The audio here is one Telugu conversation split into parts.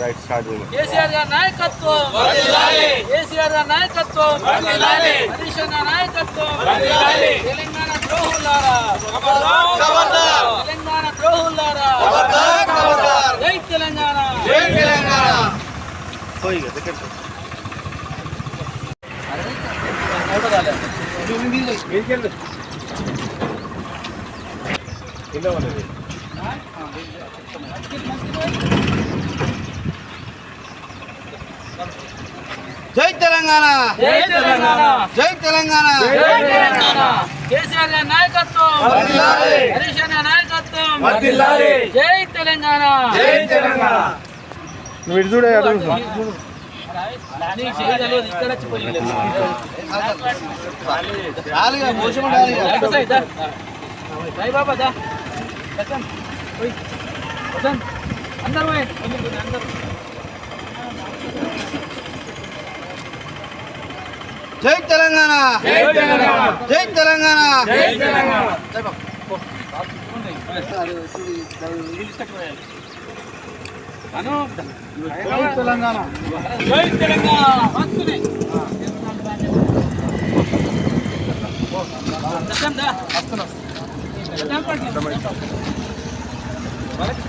రైట్ స్టార్ట్ కేసీఆర్ గారి నాయకత్వం. కేసీఆర్ గారి నాయకత్వం. హరీష్ అన్న నాయకత్వం. తెలంగాణ ద్రోహులారా. తెలంగాణ ద్రోహులారా. జై తెలంగాణ. పోయి కదా దగ్గర కింద ఉన్నది జై తెలంగాణ! జై తెలంగాణ! జై తెలంగాణ! జై తెలంగాణ! కేసీఆర్ గారి నాయకత్వం! హరీష్ అన్న నాయకత్వం! జై తెలంగాణ! నువ్వు ఇటు చూడే ఇక్కడ బాబా అందరూ అందరూ జై తెలంగాణ! జై తెలంగాణ! జై తెలంగాణ! జై తెలంగాణ! జై తెలంగాణ! జై తెలంగాణ! వస్తుంది. రాజు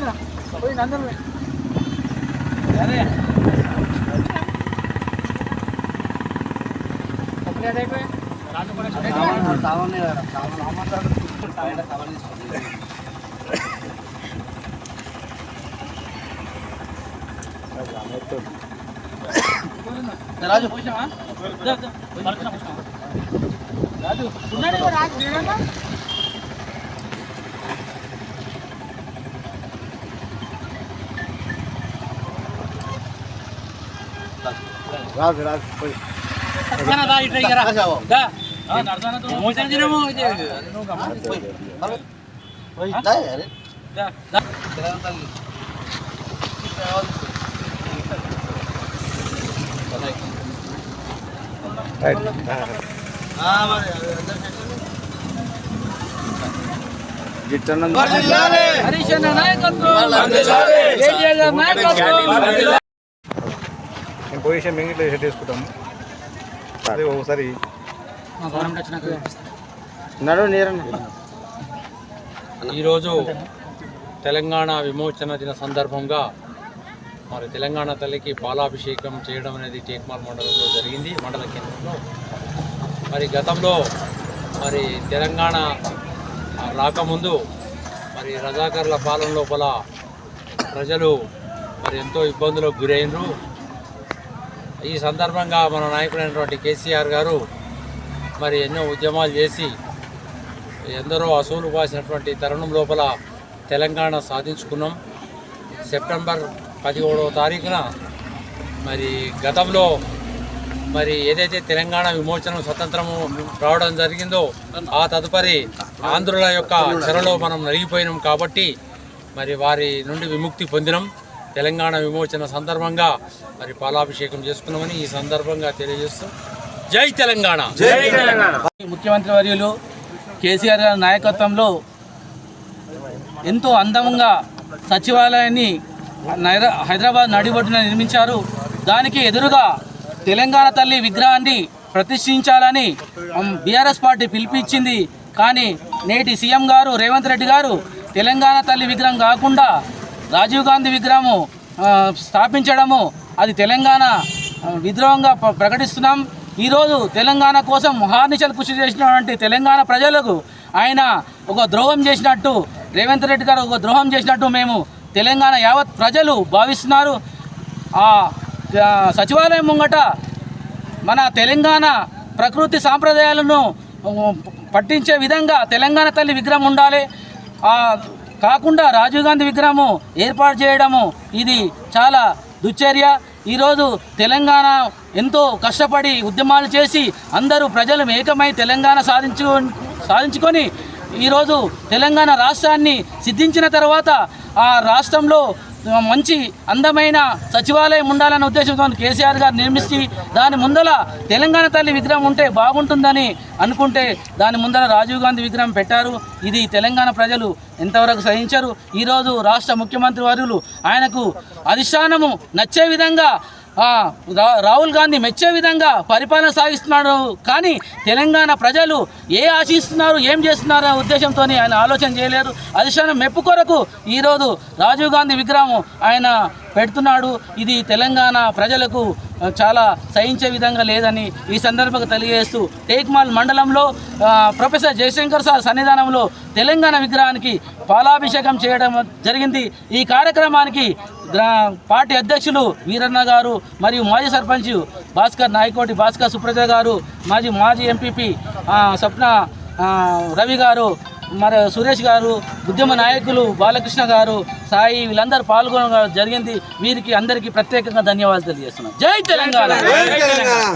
కూడా రాజు ఉన్నాడు రాజు మరి, గిట్టన్న వర్ధిల్లాలి. హరీష్ అన్న నాయకత్వం పొజిషన్ మింగిట్లో సెట్ చేసుకుంటాము అదే ఒకసారి. ఈరోజు తెలంగాణ విమోచన దిన సందర్భంగా మరి తెలంగాణ తల్లికి పాలాభిషేకం చేయడం అనేది టేక్మాల్ మండలంలో జరిగింది మండల కేంద్రంలో. మరి గతంలో మరి తెలంగాణ రాకముందు మరి రజాకర్ల పాలన లోపల ప్రజలు మరి ఎంతో ఇబ్బందులకు గురైనరు. ఈ సందర్భంగా మన నాయకుడైనటువంటి కేసీఆర్ గారు మరి ఎన్నో ఉద్యమాలు చేసి ఎందరో అసూలు పాసినటువంటి తరుణం లోపల తెలంగాణ సాధించుకున్నాం. సెప్టెంబర్ పదిహేడవ తారీఖున మరి గతంలో మరి ఏదైతే తెలంగాణ విమోచనం స్వతంత్రము రావడం జరిగిందో ఆ తదుపరి ఆంధ్రుల యొక్క చెరలో మనం నలిగిపోయినాం కాబట్టి మరి వారి నుండి విముక్తి పొందినాం. తెలంగాణ విమోచన సందర్భంగా మరి పాలాభిషేకం చేసుకున్నామని ఈ సందర్భంగా తెలియజేస్తూ జై తెలంగాణ. ముఖ్యమంత్రి వర్యులు కేసీఆర్ గారి నాయకత్వంలో ఎంతో అందంగా సచివాలయాన్ని హైదరాబాద్ నడిబొడ్డున నిర్మించారు. దానికి ఎదురుగా తెలంగాణ తల్లి విగ్రహాన్ని ప్రతిష్ఠించాలని బీఆర్ఎస్ పార్టీ పిలిపించింది. కానీ నేటి సీఎం గారు రేవంత్ రెడ్డి గారు తెలంగాణ తల్లి విగ్రహం కాకుండా రాజీవ్ గాంధీ విగ్రహము స్థాపించడము అది తెలంగాణ విద్రోహంగా ప్రకటిస్తున్నాం. ఈరోజు తెలంగాణ కోసం మహానిశలు కృషి చేసినటువంటి తెలంగాణ ప్రజలకు ఆయన ఒక ద్రోహం చేసినట్టు రేవంత్ రెడ్డి గారు ఒక ద్రోహం చేసినట్టు మేము తెలంగాణ యావత్ ప్రజలు భావిస్తున్నారు. ఆ సచివాలయం ముంగట మన తెలంగాణ ప్రకృతి సాంప్రదాయాలను పట్టించే విధంగా తెలంగాణ తల్లి విగ్రహం ఉండాలి. కాకుండా రాజీవ్ గాంధీ విగ్రహము ఏర్పాటు చేయడము ఇది చాలా దుశ్చర్య. ఈరోజు తెలంగాణ ఎంతో కష్టపడి ఉద్యమాలు చేసి అందరూ ప్రజలు ఏకమై తెలంగాణ సాధించు సాధించుకొని ఈరోజు తెలంగాణ రాష్ట్రాన్ని సిద్ధించిన తర్వాత ఆ రాష్ట్రంలో మంచి అందమైన సచివాలయం ఉండాలనే ఉద్దేశంతో కేసీఆర్ గారు నిర్మించి దాని ముందల తెలంగాణ తల్లి విగ్రహం ఉంటే బాగుంటుందని అనుకుంటే దాని ముందర రాజీవ్ గాంధీ విగ్రహం పెట్టారు. ఇది తెలంగాణ ప్రజలు ఎంతవరకు సహించారు. ఈరోజు రాష్ట్ర ముఖ్యమంత్రి వర్యులు ఆయనకు అధిష్టానము నచ్చే విధంగా రాహుల్ గాంధీ మెచ్చే విధంగా పరిపాలన సాగిస్తున్నాడు. కానీ తెలంగాణ ప్రజలు ఏ ఆశిస్తున్నారు ఏం చేస్తున్నారు అనే ఉద్దేశంతో ఆయన ఆలోచన చేయలేరు. అధిష్టానం మెప్పు కొరకు ఈరోజు రాజీవ్ గాంధీ విగ్రహం ఆయన పెడుతున్నాడు. ఇది తెలంగాణ ప్రజలకు చాలా సహించే విధంగా లేదని ఈ సందర్భంగా తెలియజేస్తూ టేక్మాల్ మండలంలో ప్రొఫెసర్ జయశంకర్ సార్ సన్నిధానంలో తెలంగాణ విగ్రహానికి పాలాభిషేకం చేయడం జరిగింది. ఈ కార్యక్రమానికి గ్రా పార్టీ అధ్యక్షులు వీరన్న గారు మరియు మాజీ సర్పంచ్ భాస్కర్ నాయకోటి భాస్కర్ సుప్రజ గారు మాజీ మాజీ ఎంపీపీ స్వప్న రవి గారు మరి సురేష్ గారు ఉద్యమ నాయకులు బాలకృష్ణ గారు సాయి వీళ్ళందరూ పాల్గొనడం జరిగింది. వీరికి అందరికీ ప్రత్యేకంగా ధన్యవాదాలు తెలియజేస్తున్నాం. జై తెలంగాణ! జై తెలంగాణ!